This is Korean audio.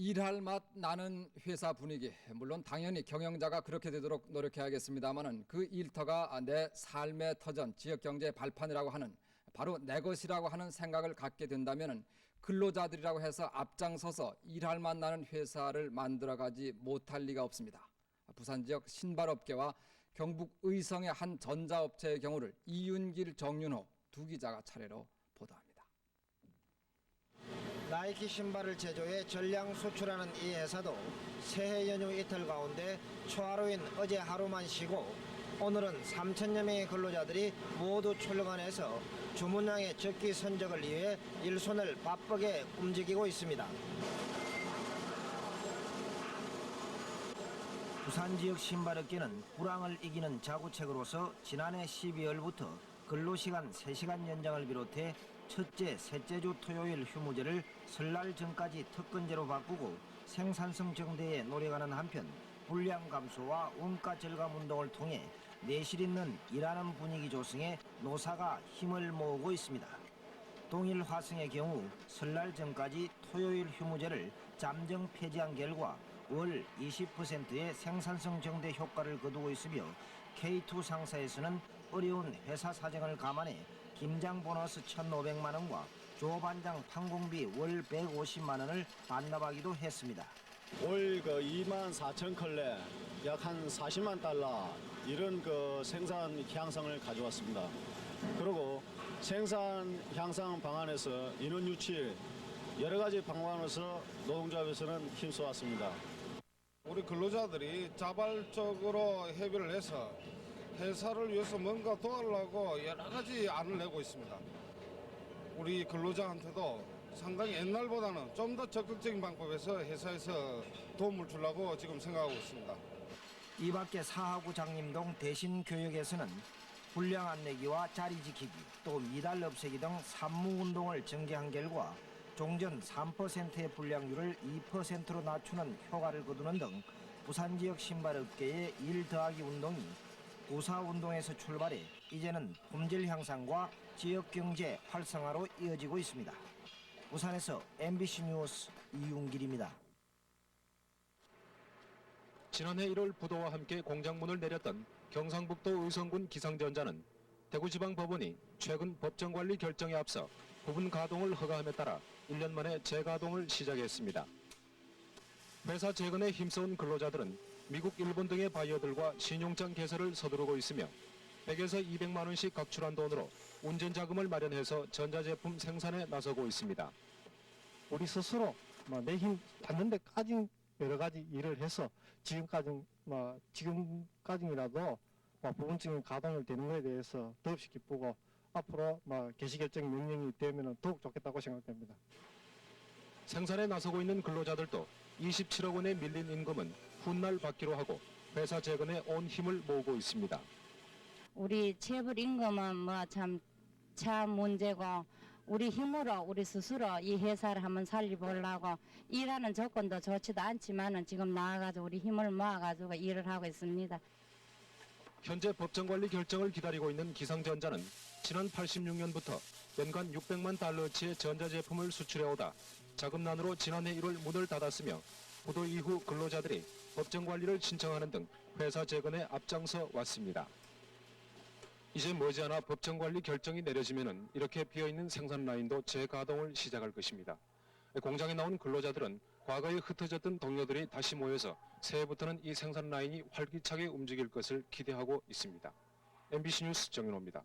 일할 맛 나는 회사 분위기 물론 당연히 경영자가 그렇게 되도록 노력해야겠습니다만은 그 일터가 내 삶의 터전 지역 경제의 발판이라고 하는 바로 내 것이라고 하는 생각을 갖게 된다면은 근로자들이라고 해서 앞장서서 일할 맛 나는 회사를 만들어가지 못할 리가 없습니다. 부산 지역 신발업계와 경북 의성의 한 전자업체의 경우를 이윤길 정윤호 두 기자가 차례로. 나이키 신발을 제조해 전량 수출하는 이 회사도 새해 연휴 이틀 가운데 초하루인 어제 하루만 쉬고 오늘은 3천여 명의 근로자들이 모두 출근해서 주문량의 적기 선적을 위해 일손을 바쁘게 움직이고 있습니다. 부산 지역 신발업계는 불황을 이기는 자구책으로서 지난해 12월부터 근로시간 3시간 연장을 비롯해 첫째, 셋째 주 토요일 휴무제를 설날 전까지 특근제로 바꾸고 생산성 정대에 노력하는 한편 불량 감소와 원가 절감 운동을 통해 내실 있는 일하는 분위기 조성에 노사가 힘을 모으고 있습니다. 동일 화성의 경우 설날 전까지 토요일 휴무제를 잠정 폐지한 결과 월 20%의 생산성 정대 효과를 거두고 있으며 K2 상사에서는 어려운 회사 사정을 감안해 김장 보너스 1,500만 원과 조 반장 판공비 월 150만 원을 반납하기도 했습니다. 올 그 2만 4천 컬레 약 한 40만 달러 이런 그 생산 향상을 가져왔습니다. 그리고 생산 향상 방안에서 인원 유치 여러 가지 방안에서 노동조합에서는 힘써왔습니다. 우리 근로자들이 자발적으로 협의를 해서 회사를 위해서 뭔가 도와주려고 여러 가지 안을 내고 있습니다. 우리 근로자한테도 상당히 옛날보다는 좀 더 적극적인 방법에서 회사에서 도움을 주려고 지금 생각하고 있습니다. 이 밖에 사하구 장림동 대신 교육에서는 불량 안내기와 자리 지키기 또 미달 없애기 등 산무 운동을 전개한 결과 종전 3%의 불량률을 2%로 낮추는 효과를 거두는 등 부산 지역 신발업계의 일 더하기 운동이 고사 운동에서 출발해 이제는 품질 향상과 지역 경제 활성화로 이어지고 있습니다. 부산에서 MBC 뉴스 이윤길입니다. 지난해 1월 부도와 함께 공장문을 내렸던 경상북도 의성군 기상전자는 대구지방법원이 최근 법정관리 결정에 앞서 부분 가동을 허가함에 따라 1년 만에 재가동을 시작했습니다. 회사 재건에 힘써온 근로자들은 미국, 일본 등의 바이어들과 신용장 개설을 서두르고 있으며 100에서 200만 원씩 각출한 돈으로 운전 자금을 마련해서 전자제품 생산에 나서고 있습니다. 우리 스스로 뭐내힘 닿는 데까지 여러 가지 일을 해서 지금까지 뭐 지금까지라도 뭐 부분적인 가동을 되는 것에 대해서 더없이 기쁘고 앞으로 뭐 개시 결정 명령이 되면 더욱 좋겠다고 생각됩니다. 생산에 나서고 있는 근로자들도 27억 원에 밀린 임금은 훗날 받기로 하고 회사 재건에 온 힘을 모으고 있습니다. 우리 체불 임금은 뭐참참 문제고 우리 힘으로 우리 스스로 이 회사를 한번 살려보려고 일하는 조건도 좋지도 않지만은 지금 나와가지고 우리 힘을 모아가지고 일을 하고 있습니다. 현재 법정관리 결정을 기다리고 있는 기상전자는 지난 86년부터 연간 600만 달러치의 전자제품을 수출해오다 자금난으로 지난해 1월 문을 닫았으며 부도 이후 근로자들이 법정 관리를 신청하는 등 회사 재건에 앞장서 왔습니다. 이제 머지않아 법정 관리 결정이 내려지면 이렇게 비어있는 생산 라인도 재가동을 시작할 것입니다. 공장에 나온 근로자들은 과거에 흩어졌던 동료들이 다시 모여서 새해부터는 이 생산 라인이 활기차게 움직일 것을 기대하고 있습니다. MBC 뉴스 정윤호입니다.